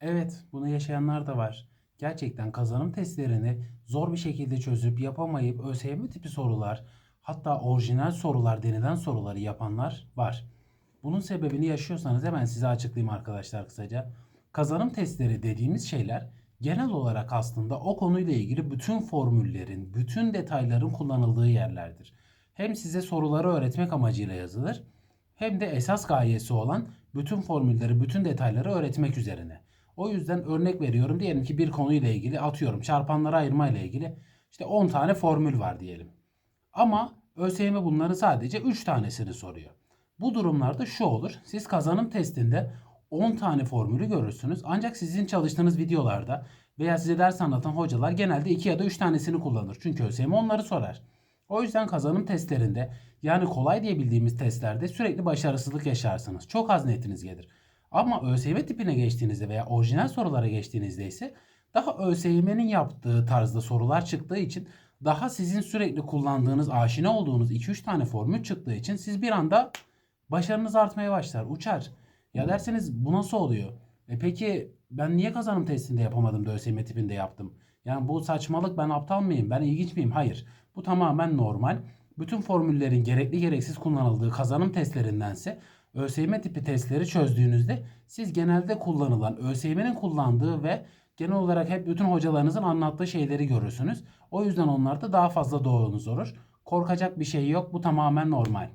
Evet, bunu yaşayanlar da var. Gerçekten kazanım testlerini zor bir şekilde çözüp yapamayıp ÖSYM tipi sorular, hatta orijinal sorular denilen soruları yapanlar var. Bunun sebebini yaşıyorsanız hemen size açıklayayım arkadaşlar kısaca. Kazanım testleri dediğimiz şeyler genel olarak aslında o konuyla ilgili bütün formüllerin, bütün detayların kullanıldığı yerlerdir. Hem size soruları öğretmek amacıyla yazılır hem de esas gayesi olan bütün formülleri, bütün detayları öğretmek üzerine. O yüzden örnek veriyorum diyelim ki bir konuyla ilgili atıyorum çarpanları ayırma ile ilgili işte 10 tane formül var diyelim. Ama ÖSYM bunların sadece 3 tanesini soruyor. Bu durumlarda şu olur. Siz kazanım testinde 10 tane formülü görürsünüz. Ancak sizin çalıştığınız videolarda veya size ders anlatan hocalar genelde 2 ya da 3 tanesini kullanır. Çünkü ÖSYM onları sorar. O yüzden kazanım testlerinde yani kolay diye bildiğimiz testlerde sürekli başarısızlık yaşarsınız. Çok az netiniz gelir. Ama ÖSYM tipine geçtiğinizde veya orijinal sorulara geçtiğinizde ise daha ÖSYM'nin yaptığı tarzda sorular çıktığı için daha sizin sürekli kullandığınız, aşina olduğunuz 2-3 tane formül çıktığı için siz bir anda başarınız artmaya başlar, uçar. Ya derseniz bu nasıl oluyor? E peki ben niye kazanım testinde yapamadım da ÖSYM tipinde yaptım? Yani bu saçmalık ben aptal mıyım? Ben ilginç miyim? Hayır. Bu tamamen normal. Bütün formüllerin gerekli gereksiz kullanıldığı kazanım testlerindense ÖSYM tipi testleri çözdüğünüzde siz genelde kullanılan, ÖSYM'nin kullandığı ve genel olarak hep bütün hocalarınızın anlattığı şeyleri görürsünüz. O yüzden onlarda daha fazla doğrunuz olur. Korkacak bir şey yok. Bu tamamen normal.